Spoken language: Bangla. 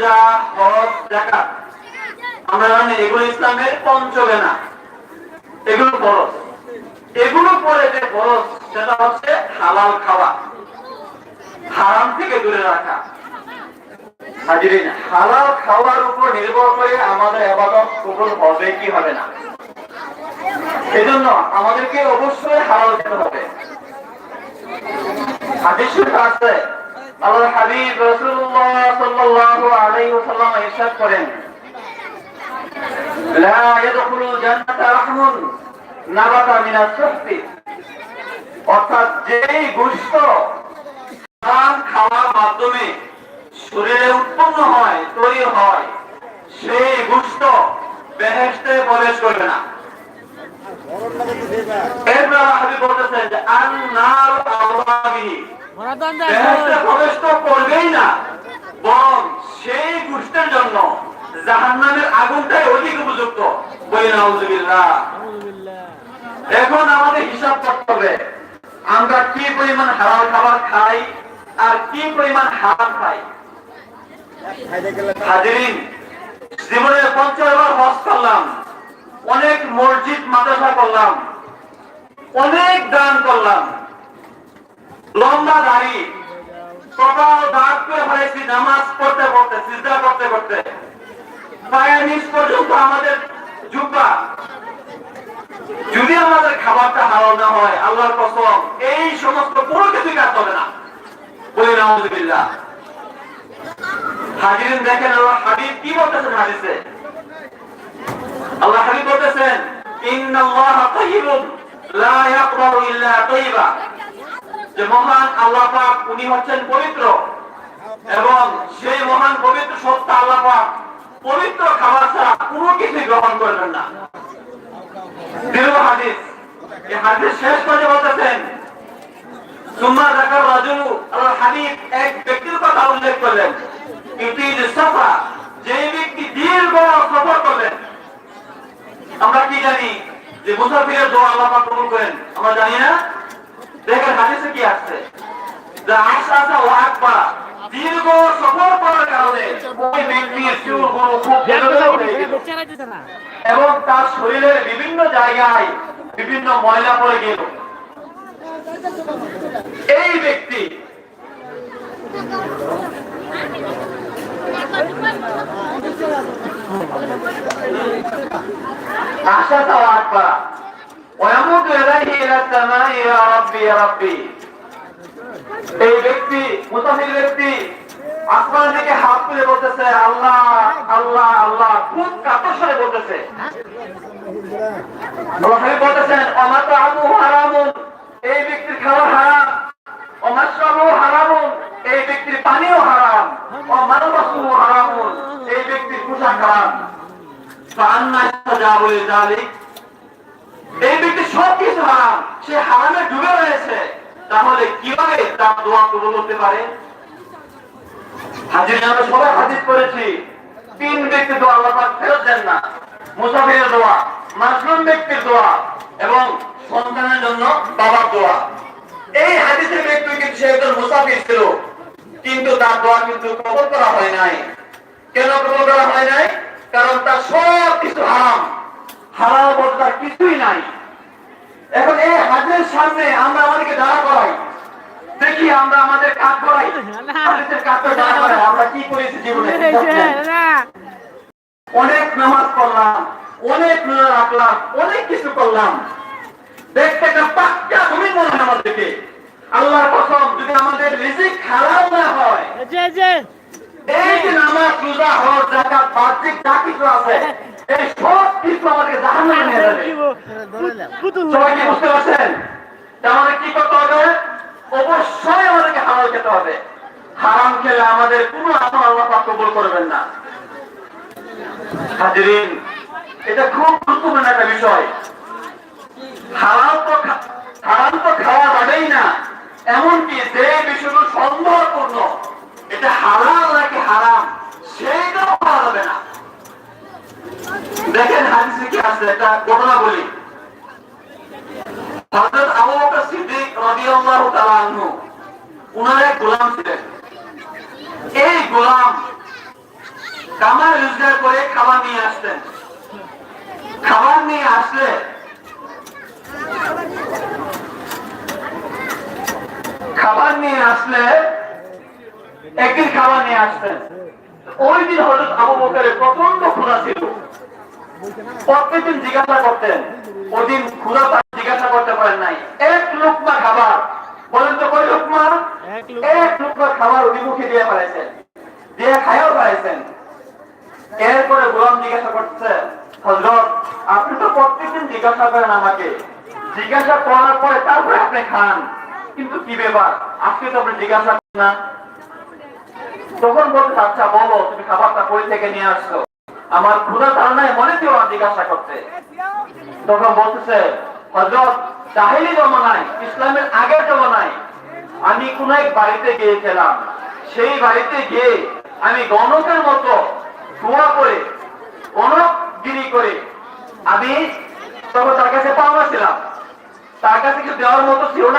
রোজা হজ জাকাত আমরা জানি এগুলো ইসলামের পঞ্চবেনা। এগুলো ফরজ। এগুলো পরে যে ফরজ, সেটা হচ্ছে হালাল খাওয়া। হারাম থেকে দূরে রাখা। হালাল খাওয়ার উপর নির্ভর করে আমাদের আবাদত কবুল হবে কি হবে না। এজন্য আমাদেরকে অবশ্যই হালাল খেতে হবে। হাদিস আছে আল্লাহর হাবিব রাসূলুল্লাহ সাল্লাল্লাহু আলাইহি ওয়াসাল্লাম ইরশাদ করেন, লা জান্নাতা রাহমুন, নাবাতা মিনাস অর্থাৎ যেই গোশত হারাম খাওয়ার মাধ্যমে শরীরে উৎপন্ন হয়, তৈরি হয়, সেই গোশত বেহেশতে প্রবেশ করবে না। এরপর হাবিব বলতেছেন যে আন্নার আওয়াবিহি বেহেশতে প্রবেশ তো করবেই না। বরং সেই গোষ্ঠের জন্য জাহান্নামের আগুনটাই অধিক উপযুক্ত। বলি নাউজুবিল্লাহ। এখন আমাদের হিসাব করতে হবে আমরা কি পরিমাণ হালাল খাবার খাই আর কি পরিমাণ হারাম খাই? হাজিরিন জীবনে পঞ্চাশবার হজ করলাম। অনেক মসজিদ, মাদ্রাসা করলাম। অনেক দান করলাম। লম্বা দাড়ি। সকাল দাঁত করে ফেলেছি নামাজ পড়তে পড়তে, সিজদা করতে করতে। পায়ের নিচ পর্যন্ত আমাদের জুব্বা। যদি আমাদের খাবারটা হারাল না হয়, আল্লাহর কসম, এই সমস্ত কোনো কিছুই কাজ হবে না। বলি, নাউজুবিল্লাহ। হাজিরিন দেখেন আল্লাহ হাবিব কি বলতেছেন হাদিসে? আল্লাহ হাবিব বলতেছেন যে করবেন দীর্ঘ শেষ করে এক ব্যক্তির কথা উল্লেখ করলেন যে সফর করলেন কি জানি যে মুসাফিরের দোয়া আল্লাহ কবুল করেন আমরা জানি না? দেখেন হাদিসে কি আসছে যে আশা আশা ও আকবা দীর্ঘ সফর করার কারণে ওই ব্যক্তির খুব এবং তার শরীরের বিভিন্ন জায়গায় বিভিন্ন ময়লা পড়ে গেল। এই ব্যক্তি আশা তো কান্নাই ইয়া এই ব্যক্তি মুসাফির ব্যক্তি, আসমান থেকে হাত তুলে বলতেছে, আল্লাহ আল্লাহ আল্লাহ খুব কাতর বলতেছে। মুসাফির বলতেছেন অমাতা আমু হারামুন, এই ব্যক্তির খাওয়া হারাম। এই ব্যক্তির পানিও হারাম। অমানবাসু হারামুন, এই ব্যক্তির পোশাক হারাম। এই ব্যক্তি সব কিছু হারাম। সে হারামে ডুবে রয়েছে। তাহলে কীভাবে তার দোয়া কবুল হতে পারে? হাজির আমরা সবাই হাজির করেছি। তিন ব্যক্তি দোয়া আল্লাহ পাক ফেরত দেন না। মুসাফিরের দোয়া, মাসলুম ব্যক্তির দোয়া এবং সন্তানের জন্য বাবার দোয়া। এই হাদিসের ব্যক্তি কিন্তু সে একজন মুসাফির ছিল। কিন্তু তার দোয়া কিন্তু কবল করা হয় নাই। কেন কবল করা হয় নাই? কারণ তার সব কিছু হারাম। হারাম বলতে কিছুই নাই। এখন এই হাজের সামনে আমরা আমাদেরকে দাঁড়া করাই। দেখি আমরা আমাদের কাজ করাই। হাদিসের কাজটা দাঁড়া করাই। আমরা কি করেছি জীবনে? অনেক নামাজ পড়লাম অনেক রোজা রাখলাম অনেক কিছু করলাম। দেখতে একটা পাক্কা তুমি মনে হয় আমাদেরকে আল্লাহর কসম যদি আমাদের রিজিক হালাল না হয় এই যে নামাজ রোজা হজ জাকাত বাহ্যিক যা কিছু আছে এই সব কিছু আমাদেরকে জাহান্নামে নিয়ে যাবে। সবাই কি বুঝতে পারছেন? যে কি করতে হবে? অবশ্যই আমাদেরকে হালাল খেতে হবে। হারাম খেলে আমাদের কোনো আমল আল্লাহ পাক কবুল করবেন না। হাজিরিন এটা খুব গুরুত্বপূর্ণ একটা বিষয় হারাম তো খা- হারাম তো খাওয়া যাবেই না এমনকি যে বিষয়গুলো সন্দেহপূর্ণ এটা হালাল নাকি হারাম সেইটাও খাওয়া যাবে না দেখেন হাদিসে কি আছে, একটা ঘটনা বলি। খাবার নিয়ে খাবার নিয়ে আসলে খাবার নিয়ে আসলে একদিন খাবার নিয়ে আসতেন। ওই দিন হজরত আবু বকরের প্রচণ্ড ক্ষুধা ছিল। প্রত্যেকদিন জিজ্ঞাসা করতেন। ওই দিন ক্ষুধা তার জিজ্ঞাসা করতে পারেন নাই। এক লুকমা খাবার। বলেন তো কই লুকমা? এক লুকমা। খাবার উনি মুখে দিয়ে পারেছেন দিয়ে খাইও পারেছেন এরপরে গোলাম জিজ্ঞাসা করছে হজরত আপনি তো প্রত্যেকদিন জিজ্ঞাসা করেন আমাকে। জিজ্ঞাসা করার পরে তারপরে আপনি খান। কিন্তু কি ব্যাপার? আজকে তো আপনি জিজ্ঞাসা করেন না। তখন বলতে আচ্ছা বলো তুমি খাবারটা কই থেকে নিয়ে আসছো? আমার ক্ষুধা মনে ছিল না জিজ্ঞাসা করতে তখন বলতেছে হজরত জাহিলি জমানায়, ইসলামের আগের জমানায় আমি কোন এক বাড়িতে গিয়েছিলাম। সেই বাড়িতে গিয়ে আমি গণকের মতো দোয়া করে গণকগিরি করে আমি তখন তার কাছে পাওনা ছিলাম। তার কাছে কিছু দেওয়ার মতো ছিল না।